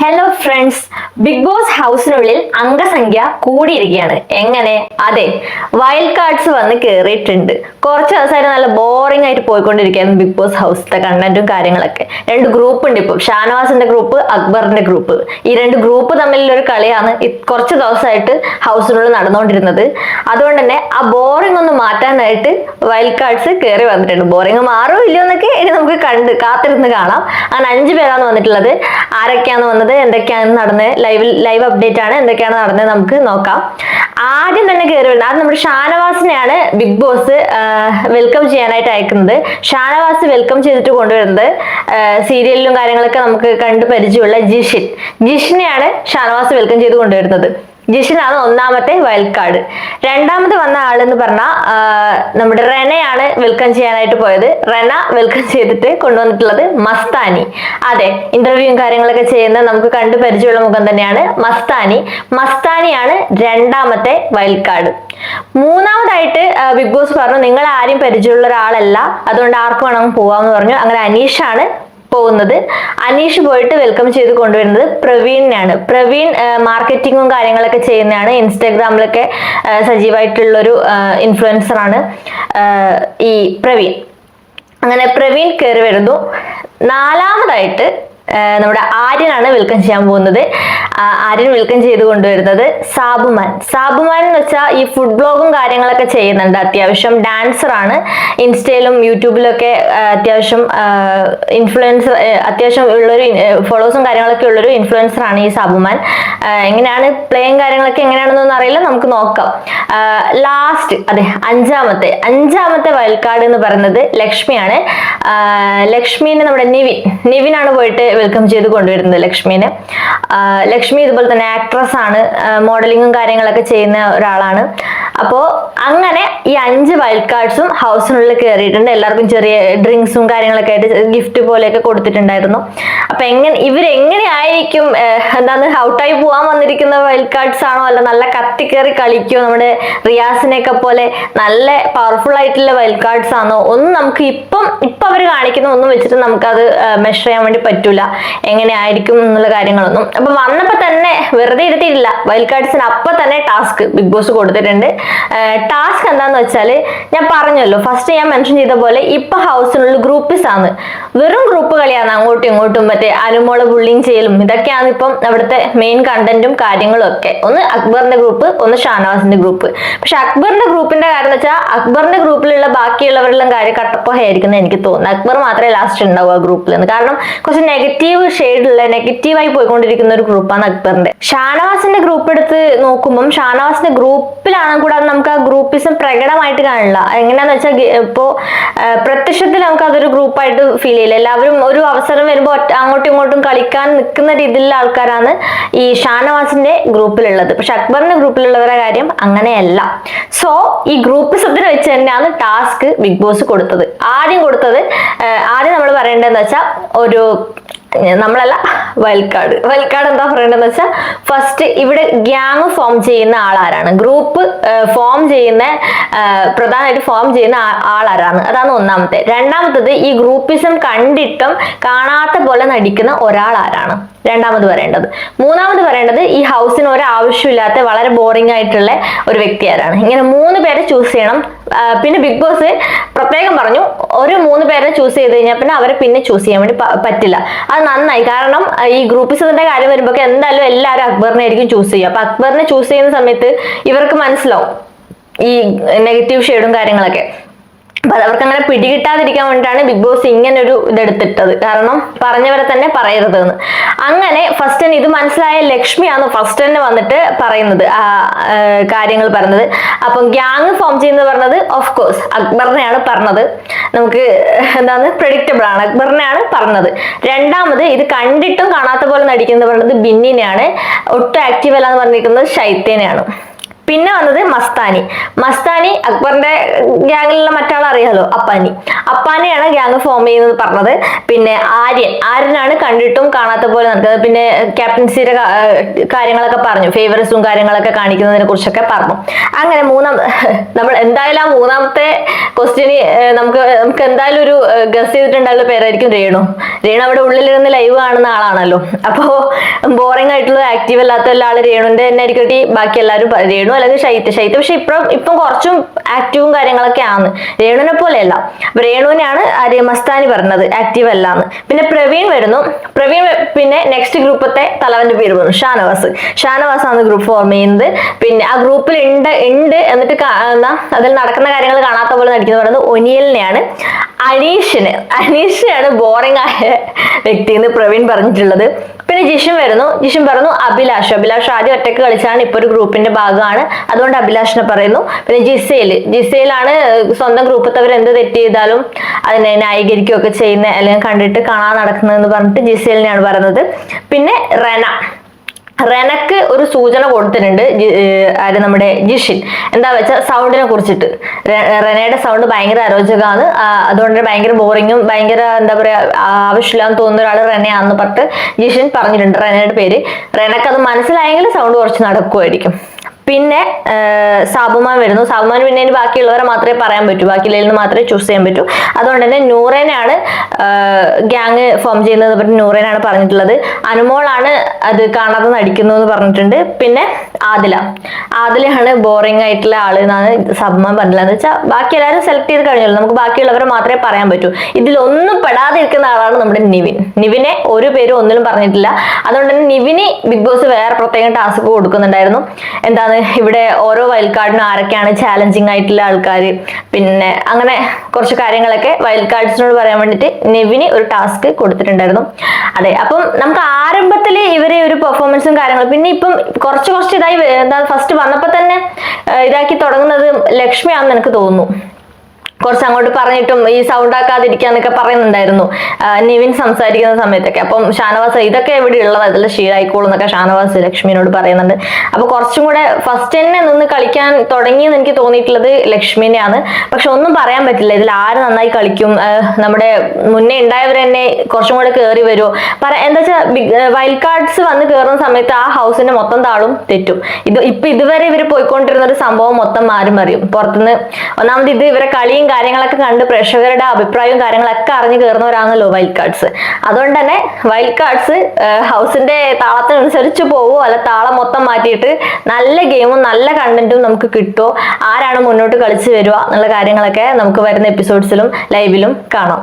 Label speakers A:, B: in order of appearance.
A: Hello friends Bigg Boss ഹൗസിനുള്ളിൽ അംഗസംഖ്യ കൂടിയിരിക്കുകയാണ്. എങ്ങനെ? അതെ വൈൽഡ് കാർഡ്സ് വന്ന് കയറിയിട്ടുണ്ട് കുറച്ച് ദിവസമായിട്ട് നല്ല ബോറിംഗ് ആയിട്ട് പോയിക്കൊണ്ടിരിക്കുകയാണ് ബിഗ് ബോസ് ഹൗസിലെ കണ്ടന്റും കാര്യങ്ങളൊക്കെ. രണ്ട് ഗ്രൂപ്പ് ഉണ്ട് ഇപ്പം. ഷാനവാസിന്റെ ഗ്രൂപ്പ് അക്ബറിന്റെ ഗ്രൂപ്പ് ഈ രണ്ട് ഗ്രൂപ്പ് തമ്മിലൊരു കളിയാണ് കുറച്ച് ദിവസമായിട്ട് ഹൗസിനുള്ളിൽ നടന്നുകൊണ്ടിരുന്നത്. അതുകൊണ്ട് തന്നെ ആ ബോറിംഗ് ഒന്ന് മാറ്റാനായിട്ട് വൈൽഡ് കാർഡ്സ് കയറി വന്നിട്ടുണ്ട്. ബോറിംഗ് മാറോ ഇല്ലയോ എന്നൊക്കെ ഇനി നമുക്ക് കണ്ട് കാത്തിരുന്ന് കാണാം. അങ്ങനെ അഞ്ച് പേരാണ് വന്നിട്ടുള്ളത്. ആരൊക്കെയാണ് വന്നത്? എന്തൊക്കെയാണ് നടന്നത് ലൈവിൽ ലൈവ് അപ്ഡേറ്റ് ആണ്. എന്തൊക്കെയാണ് നടന്നത് നമുക്ക് നോക്കാം. ആദ്യം തന്നെ കയറി വരുന്നത് ആദ്യം നമ്മുടെ ഷാനവാസിനെയാണ് ബിഗ് ബോസ് വെൽക്കം ചെയ്യാനായിട്ട് അയക്കുന്നത്. ഷാനവാസ് വെൽക്കം ചെയ്തിട്ട് കൊണ്ടുവരുന്നത് സീരിയലിലും കാര്യങ്ങളൊക്കെ നമുക്ക് കണ്ട് പരിചയമുള്ള ജിഷിൻ. ജിഷിനെയാണ് ഷാനവാസ് വെൽക്കം ചെയ്ത് കൊണ്ടുവരുന്നത്. ജിഷിനാണ് ഒന്നാമത്തെ വൈൽഡ് കാർഡ് രണ്ടാമത് വന്ന ആളെന്ന് പറഞ്ഞാൽ നമ്മുടെ റെനയാണ് വെൽക്കം ചെയ്യാനായിട്ട് പോയത്. റെന വെൽക്കം ചെയ്തിട്ട് കൊണ്ടുവന്നിട്ടുള്ളത് മസ്താനി. അതെ ഇന്റർവ്യൂവും കാര്യങ്ങളൊക്കെ ചെയ്യുന്ന നമുക്ക് കണ്ടു പരിചയമുള്ള മുഖം തന്നെയാണ് മസ്താനി. മസ്താനിയാണ് രണ്ടാമത്തെ വൈൽഡ് കാർഡ് മൂന്നാമതായിട്ട് ബിഗ് ബോസ് പറഞ്ഞു നിങ്ങൾ ആരും പരിചയമുള്ള ഒരാളല്ല. അതുകൊണ്ട് ആർക്ക് വേണമെങ്കിൽ പോവാമെന്ന് പറഞ്ഞു. അങ്ങനെ അനീഷാണ് പോകുന്നത്. അനീഷ് പോയിട്ട് വെൽക്കം ചെയ്ത് കൊണ്ടുവരുന്നത് പ്രവീണിനാണ്. പ്രവീൺ മാർക്കറ്റിങ്ങും കാര്യങ്ങളൊക്കെ ചെയ്യുന്നതാണ്. ഇൻസ്റ്റാഗ്രാമിലൊക്കെ സജീവമായിട്ടുള്ളൊരു ഇൻഫ്ലുവൻസർ ആണ് ഈ പ്രവീൺ. അങ്ങനെ പ്രവീൺ കയറി വരുന്നു. നാലാമതായിട്ട് നമ്മുടെ ആര്യനാണ് വെൽക്കം ചെയ്യാൻ പോകുന്നത്. ആര്യൻ വെൽക്കം ചെയ്ത് കൊണ്ടുവരുന്നത് സാബുമാൻ. സാബുമാൻ എന്ന് വെച്ചാൽ ഈ ഫുഡ് ബ്ലോഗും കാര്യങ്ങളൊക്കെ ചെയ്യുന്നുണ്ട് അത്യാവശ്യം ഡാൻസർ ആണ്. ഇൻസ്റ്റയിലും യൂട്യൂബിലൊക്കെ ഒക്കെ അത്യാവശ്യം ഇൻഫ്ലുവൻസർ അത്യാവശ്യം ഉള്ളൊരു ഫോളോസും കാര്യങ്ങളൊക്കെ ഉള്ളൊരു ഇൻഫ്ലുവൻസർ ആണ് ഈ സാബുമാൻ. എങ്ങനെയാണ് പ്ലേയും കാര്യങ്ങളൊക്കെ എങ്ങനെയാണെന്നൊന്നും അറിയില്ല നമുക്ക് നോക്കാം. ലാസ്റ്റ് അതെ അഞ്ചാമത്തെ. അഞ്ചാമത്തെ വയൽക്കാട് എന്ന് പറയുന്നത് ലക്ഷ്മിയാണ്. ലക്ഷ്മിനെ നമ്മുടെ നിവിൻ നിവിനാണ് പോയിട്ട് വെൽക്കം ചെയ്ത് കൊണ്ടുവരുന്നത് ലക്ഷ്മീനെ. ലക്ഷ്മി ഇതുപോലെ തന്നെ ആക്ട്രസ് ആണ് മോഡലിങ്ങും കാര്യങ്ങളൊക്കെ ചെയ്യുന്ന ഒരാളാണ്. അപ്പോൾ അങ്ങനെ ഈ അഞ്ച് വൈൽഡ് കാർഡ്സും ഹൗസിനുള്ളിൽ കയറിയിട്ടുണ്ട് എല്ലാവർക്കും ചെറിയ ഡ്രിങ്ക്സും കാര്യങ്ങളൊക്കെ ആയിട്ട് ഗിഫ്റ്റ് പോലെയൊക്കെ കൊടുത്തിട്ടുണ്ടായിരുന്നു. അപ്പൊ എങ്ങനെ ഇവരെങ്ങനെയായിരിക്കും എന്താണ് ഔട്ടായി പോകാൻ വന്നിരിക്കുന്ന വൈൽഡ് കാർഡ്സ് ആണോ? അല്ല നല്ല കത്തിക്കേറി കളിക്കോ നമ്മുടെ റിയാസിനെയൊക്കെ പോലെ നല്ല പവർഫുൾ ആയിട്ടുള്ള വൈൽഡ് കാർഡ്സ് ആണോ? ഒന്നും നമുക്ക് ഇപ്പം ഇപ്പൊ അവർ കാണിക്കുന്ന. ഒന്നും വെച്ചിട്ട് നമുക്കത് മെഷർ ചെയ്യാൻ വേണ്ടി പറ്റൂല. എങ്ങനെയായിരിക്കും എന്നുള്ള കാര്യങ്ങളൊന്നും. അപ്പൊ വന്നപ്പോ തന്നെ വെറുതെ ഇരുത്തിയിട്ടില്ല. വൈൽഡ് കാർഡ്സിന് അപ്പൊ തന്നെ ടാസ്ക് ബിഗ് ബോസ് കൊടുത്തിട്ടുണ്ട്. ടാസ്ക് എന്താന്ന് വെച്ചാൽ ഞാൻ പറഞ്ഞല്ലോ. ഫസ്റ്റ് ഞാൻ മെൻഷൻ ചെയ്ത പോലെ ഇപ്പൊ ഹൗസിനുള്ള ഗ്രൂപ്പിസ് ആണ്. വെറും ഗ്രൂപ്പ് കളിയാണ് അങ്ങോട്ടും ഇങ്ങോട്ടും മറ്റേ അനുമോള ബുള്ളിങ് ചെയ്യലും. ഇതൊക്കെയാണ് ഇപ്പം അവിടുത്തെ മെയിൻ കണ്ടന്റും കാര്യങ്ങളും ഒക്കെ ഒന്ന് അക്ബറിന്റെ ഗ്രൂപ്പ് ഒന്ന് ഷാനവാസിന്റെ ഗ്രൂപ്പ് പക്ഷെ അക്ബറിന്റെ ഗ്രൂപ്പിന്റെ കാര്യം വെച്ചാൽ അക്ബറിന്റെ ഗ്രൂപ്പിലുള്ള ബാക്കിയുള്ളവരെല്ലാം കാര്യം കട്ടപ്പോഹായിരിക്കും എനിക്ക് തോന്നുന്നു. അക്ബർ മാത്രമേ ലാസ്റ്റ് ഉണ്ടാവും ആ ഗ്രൂപ്പിൽ നിന്ന് കാരണം കുറച്ച് നെഗറ്റീവ് ഷെയ്ഡുള്ള നെഗറ്റീവായി പോയിക്കൊണ്ടിരിക്കുന്ന ഒരു ഗ്രൂപ്പാണ് അക്ബറിന്റെ. ഷാനവാസിന്റെ ഗ്രൂപ്പ് എടുത്ത് നോക്കുമ്പം ഷാനവാസിന്റെ ഗ്രൂപ്പിലാണ് കൂടാതെ നമുക്ക് ആ ഗ്രൂപ്പിസം പ്രകടമായിട്ട് കാണില്ല. എങ്ങനെയാന്ന് വെച്ചാൽ ഇപ്പോ പ്രത്യക്ഷത്തിൽ നമുക്ക് അതൊരു ഗ്രൂപ്പായിട്ട് ഫീൽ ചെയ്യില്ല. എല്ലാവരും ഒരു അവസരം വരുമ്പോൾ അങ്ങോട്ടും ഇങ്ങോട്ടും കളിക്കാൻ നിൽക്കുന്ന രീതിയിലുള്ള ആൾക്കാരാണ് ഈ ഷാനവാസിന്റെ ഗ്രൂപ്പിലുള്ളത്. പക്ഷെ അക്ബറിന്റെ ഗ്രൂപ്പിലുള്ളവരുടെ കാര്യം അങ്ങനെയല്ല. സോ ഈ ഗ്രൂപ്പിസത്തിന് വെച്ച് തന്നെയാണ് ടാസ്ക് ബിഗ് ബോസ് കൊടുത്തത്. ആദ്യം കൊടുത്തത് ആദ്യം നമ്മൾ പറയേണ്ടതെന്ന് വെച്ചാൽ ഒരു നമ്മളല്ല വൈൽഡ് കാർഡ് എന്താ പറയേണ്ടതെന്ന് വെച്ചാൽ ഫസ്റ്റ് ഇവിടെ ഗ്യാങ് ഫോം ചെയ്യുന്ന ആളാരാണ്. ഗ്രൂപ്പ് ഫോം ചെയ്യുന്ന പ്രധാനമായിട്ട് ഫോം ചെയ്യുന്ന ആളാരാണ്. അതാണ് ഒന്നാമത്തെ. രണ്ടാമത്തത് ഈ ഗ്രൂപ്പിസം കണ്ടിട്ടും കാണാത്ത പോലെ നടിക്കുന്ന ഒരാൾ ആരാണ് രണ്ടാമത് പറയേണ്ടത്. മൂന്നാമത് പറയേണ്ടത് ഈ ഹൗസിന് ഒരു ആവശ്യമില്ലാത്ത വളരെ ബോറിംഗ് ആയിട്ടുള്ള ഒരു വ്യക്തി ആരാണ്. ഇങ്ങനെ മൂന്ന് പേരെ ചൂസ് ചെയ്യണം. പിന്നെ ബിഗ് ബോസ് പ്രത്യേകം പറഞ്ഞു ഒരു മൂന്ന് പേരെ ചൂസ് ചെയ്ത് കഴിഞ്ഞാൽ പിന്നെ അവരെ പിന്നെ ചൂസ് ചെയ്യാൻ വേണ്ടി പറ്റില്ല. അത് നന്നായി. കാരണം ഈ ഗ്രൂപ്പിസത്തിന്റെ കാര്യം വരുമ്പോൾ എന്തായാലും എല്ലാവരും അക്ബറിനെ ആയിരിക്കും ചൂസ് ചെയ്യുക. അപ്പൊ അക്ബറിനെ ചൂസ് ചെയ്യുന്ന സമയത്ത് ഇവർക്ക് മനസ്സിലാവും ഈ നെഗറ്റീവ് ഷെയ്ഡും കാര്യങ്ങളൊക്കെ. അപ്പൊ അവർക്ക് അങ്ങനെ പിടികിട്ടാതിരിക്കാൻ വേണ്ടിയിട്ടാണ് ബിഗ് ബോസ് ഇങ്ങനെ ഒരു ഇതെടുത്തിട്ടത്. കാരണം പറഞ്ഞവരെ തന്നെ പറയരുത് എന്ന് അങ്ങനെ ഫസ്റ്റ് തന്നെ ഇത് മനസ്സിലായ ലക്ഷ്മിയാണ് ഫസ്റ്റ് തന്നെ വന്നിട്ട് പറയുന്നത് ആ കാര്യങ്ങൾ പറഞ്ഞത്. അപ്പം ഗ്യാങ് ഫോം ചെയ്യുന്നത് പറഞ്ഞത് ഓഫ് കോഴ്സ് അക്ബറിനെയാണ് പറഞ്ഞത്. നമുക്ക് എന്താണ് പ്രഡിക്റ്റബിൾ ആണ്. അക്ബറിനെയാണ് പറഞ്ഞത്. രണ്ടാമത് ഇത് കണ്ടിട്ടും കാണാത്ത പോലെ നടിക്കുന്നത് പറഞ്ഞത് ബിന്നിനെയാണ്. ഒട്ടും ആക്റ്റീവ് അല്ല എന്ന് പറഞ്ഞിരിക്കുന്നത് ഷൈത്തേനെയാണ് പിന്നെ വന്നത് മസ്താനി. മസ്താനി അക്ബറിന്റെ ഗ്യാങ്ങിലുള്ള മറ്റാൾ അറിയാലോ? അപ്പാനി. അപ്പാനിയാണ് ഗ്യാങ് ഫോം ചെയ്യുന്നത് പറഞ്ഞത്. പിന്നെ ആര്യൻ. ആര്യനാണ് കണ്ടിട്ടും കാണാത്ത പോലെ നടക്കുന്നത്. പിന്നെ ക്യാപ്റ്റൻസിയുടെ കാര്യങ്ങളൊക്കെ പറഞ്ഞു. ഫേവറസും കാര്യങ്ങളൊക്കെ കാണിക്കുന്നതിനെ കുറിച്ചൊക്കെ പറഞ്ഞു. അങ്ങനെ മൂന്നാം നമ്മൾ എന്തായാലും ആ മൂന്നാമത്തെ ക്വസ്റ്റ്യന് നമുക്ക് നമുക്ക് എന്തായാലും ഒരു ഗസ് ചെയ്തിട്ടുണ്ടായുള്ള പേരായിരിക്കും രേണു. രേണു അവിടെ ഉള്ളിലിരുന്ന് ലൈവ് കാണുന്ന ആളാണല്ലോ. അപ്പോൾ ബോറിംഗ് ആയിട്ടുള്ള ആക്റ്റീവ് അല്ലാത്ത എല്ലാ ആൾ രേണുവിന്റെ തന്നെ ആയിരിക്കും. ബാക്കി എല്ലാവരും രേണു അല്ലെങ്കിൽ ശൈത്യ ശൈത്യ. പക്ഷെ ഇപ്പം ഇപ്പം കുറച്ചും ആക്റ്റീവും കാര്യങ്ങളൊക്കെ ആണ്. രേണുവിനെ പോലെയല്ല. അപ്പൊ രേണുവിനെയാണ് ആര്യ മസ്താനി പറഞ്ഞത് ആക്റ്റീവ് അല്ല എന്ന് പിന്നെ പ്രവീൺ വരുന്നു. പ്രവീൺ പിന്നെ നെക്സ്റ്റ് ഗ്രൂപ്പത്തെ തലവന്റെ പേര് വന്നു ഷാനവാസ്. ഷാനവാസ് ആണ് ഗ്രൂപ്പ് ഫോം ചെയ്യുന്നത്. പിന്നെ ആ ഗ്രൂപ്പിൽ ഉണ്ട് ഉണ്ട് എന്നിട്ട് എന്നാ അതിൽ നടക്കുന്ന കാര്യങ്ങൾ കാണാത്ത പോലെ നടിക്കുന്നത് പറയുന്നത് ഒനിയലിനെയാണ്. അനീഷിന് അനീഷിനാണ് ബോറിംഗ് ആയ വ്യക്തി എന്ന് പ്രവീൺ പറഞ്ഞിട്ടുള്ളത്. പിന്നെ ജിഷൻ വരുന്നു. ജിഷൻ പറഞ്ഞു അഭിലാഷ് അഭിലാഷ് ആദ്യം ഒറ്റയ്ക്ക് കളിച്ചാണ് ഇപ്പൊ ഒരു ഗ്രൂപ്പിന്റെ ഭാഗമാണ്. അതുകൊണ്ട് അഭിലാഷിനെ പറയുന്നു. പിന്നെ ജിസേൽ ജിസേലാണ് സ്വന്തം ഗ്രൂപ്പത്തവർ എന്ത് തെറ്റ് ചെയ്താലും അതിനെ ന്യായീകരിക്കുകയൊക്കെ ചെയ്യുന്ന അല്ലെങ്കിൽ കണ്ടിട്ട് കാണാൻ നടക്കുന്നതെന്ന് പറഞ്ഞിട്ട് ജിസേലിനെയാണ് പറയുന്നത്. പിന്നെ റെന റെനക്ക് ഒരു സൂചന കൊടുത്തിട്ടുണ്ട് ആര് നമ്മുടെ ജിഷിൻ. എന്താ വെച്ചാൽ സൗണ്ടിനെ കുറിച്ചിട്ട്. റെനയുടെ സൗണ്ട് ഭയങ്കര അരോചകമാണ്. അതുകൊണ്ട് ഭയങ്കര ബോറിങ്ങും ഭയങ്കര എന്താ പറയാ ആവശ്യമില്ലാന്ന് തോന്നുന്ന ഒരാൾ റെനയാന്ന് പറഞ്ഞിട്ട് ജിഷിൻ പറഞ്ഞിട്ടുണ്ട് റെനയുടെ പേര്. റെനക്ക് അത് മനസ്സിലായെങ്കിൽ സൗണ്ട് കുറച്ച് നടക്കുമായിരിക്കും പിന്നെ സാബുമാൻ വരുന്നു. സാബുമാൻ പിന്നെ ഇനി ബാക്കിയുള്ളവരെ മാത്രമേ പറയാൻ പറ്റൂ. ബാക്കിയുള്ളതിൽ നിന്ന് മാത്രമേ ചൂസ് ചെയ്യാൻ പറ്റൂ. അതുകൊണ്ട് തന്നെ നൂറേനാണ് ഗ്യാങ് ഫോം ചെയ്യുന്നത്. പറഞ്ഞിട്ട് നൂറേനാണ് പറഞ്ഞിട്ടുള്ളത്. അനുമോളാണ് അത് കാണാതെ നടിക്കുന്നു എന്ന് പറഞ്ഞിട്ടുണ്ട്. പിന്നെ ആദില. ആദിലയാണ് ബോറിംഗ് ആയിട്ടുള്ള ആൾ എന്നാണ് സബ്മാൻ പറഞ്ഞില്ല എന്ന് വെച്ചാൽ ബാക്കി എല്ലാവരും സെലക്ട് ചെയ്ത് കഴിഞ്ഞല്ലോ നമുക്ക് ബാക്കിയുള്ളവരെ മാത്രമേ പറയാൻ പറ്റൂ. ഇതിലൊന്നും പെടാതിരിക്കുന്ന ആളാണ് നമ്മുടെ നിവിൻ. നിവിനെ ഒരു പേരും ഒന്നിലും പറഞ്ഞിട്ടില്ല. അതുകൊണ്ട് തന്നെ നിവിന് ബിഗ് ബോസ് വേറെ പ്രത്യേകം ടാസ്ക് കൊടുക്കുന്നുണ്ടായിരുന്നു. എന്താണ് ഇവിടെ ഓരോ വൈൽഡ് കാർഡിനും ആരൊക്കെയാണ് ചാലഞ്ചിങ് ആയിട്ടുള്ള ആൾക്കാർ? പിന്നെ അങ്ങനെ കുറച്ച് കാര്യങ്ങളൊക്കെ വൈൽഡ് കാർഡ്സിനോട് പറയാൻ വേണ്ടിയിട്ട് നെവിന് ഒരു ടാസ്ക് കൊടുത്തിട്ടുണ്ടായിരുന്നു. അതെ അപ്പം നമുക്ക് ആരംഭത്തിൽ ഇവരെ ഒരു പെർഫോമൻസും കാര്യങ്ങളും പിന്നെ ഇപ്പം കുറച്ച് കുറച്ച് ഇതായി എന്താ ഫസ്റ്റ് വന്നപ്പോൾ തന്നെ ഇതാക്കി തുടങ്ങുന്നത് ലക്ഷ്മിയാണെന്ന് എനിക്ക് തോന്നുന്നു. കുറച്ച് അങ്ങോട്ട് പറഞ്ഞിട്ടും ഈ സൗണ്ട് ആക്കാതിരിക്കാന്നൊക്കെ പറയുന്നുണ്ടായിരുന്നു. നിവിൻ സംസാരിക്കുന്ന സമയത്തൊക്കെ. അപ്പം ഷാനവാസ് ഇതൊക്കെ ഇവിടെ ഉള്ളത്? അതിൽ ഷീലായിക്കോളും എന്നൊക്കെ ഷാനവാസ് ലക്ഷ്മിനോട് പറയുന്നുണ്ട്. അപ്പൊ കുറച്ചും കൂടെ ഫസ്റ്റ് തന്നെ നിന്ന് കളിക്കാൻ തുടങ്ങിയെന്ന് എനിക്ക് തോന്നിയിട്ടുള്ളത് ലക്ഷ്മിനെയാണ്. പക്ഷെ ഒന്നും പറയാൻ പറ്റില്ല. ഇതിൽ ആര് നന്നായി കളിക്കും? നമ്മുടെ മുന്നേ ഉണ്ടായവർ തന്നെ കുറച്ചും കൂടെ കയറി വരുമോ പറ എന്താ വെച്ചാൽ വൈൽഡ് കാർഡ്സ് വന്ന് കയറുന്ന സമയത്ത് ആ ഹൗസിന്റെ മൊത്തം താളും തെറ്റും. ഇത് ഇപ്പൊ ഇതുവരെ ഇവർ പോയിക്കൊണ്ടിരുന്ന ഒരു സംഭവം മൊത്തം മാറി മറിയും പുറത്തുനിന്ന് ഒന്നാമത് ഇത് ഇവരെ കളിയും കാര്യങ്ങളൊക്കെ കണ്ട് പ്രേക്ഷകരുടെ അഭിപ്രായവും കാര്യങ്ങളൊക്കെ അറിഞ്ഞു കയറുന്നവരാണല്ലോ വൈൽഡ് കാർഡ്സ് അതുകൊണ്ട് തന്നെ വൈൽഡ് കാർഡ്സ് ഹൗസിന്റെ താളത്തിനനുസരിച്ച് പോവോ അല്ല താളം മൊത്തം മാറ്റിയിട്ട് നല്ല ഗെയിമും നല്ല കണ്ടന്റും നമുക്ക് കിട്ടുമോ ആരാണ് മുന്നോട്ട് കളിച്ച് വരിക എന്നുള്ള കാര്യങ്ങളൊക്കെ നമുക്ക് വരുന്ന എപ്പിസോഡ്സിലും ലൈവിലും കാണാം.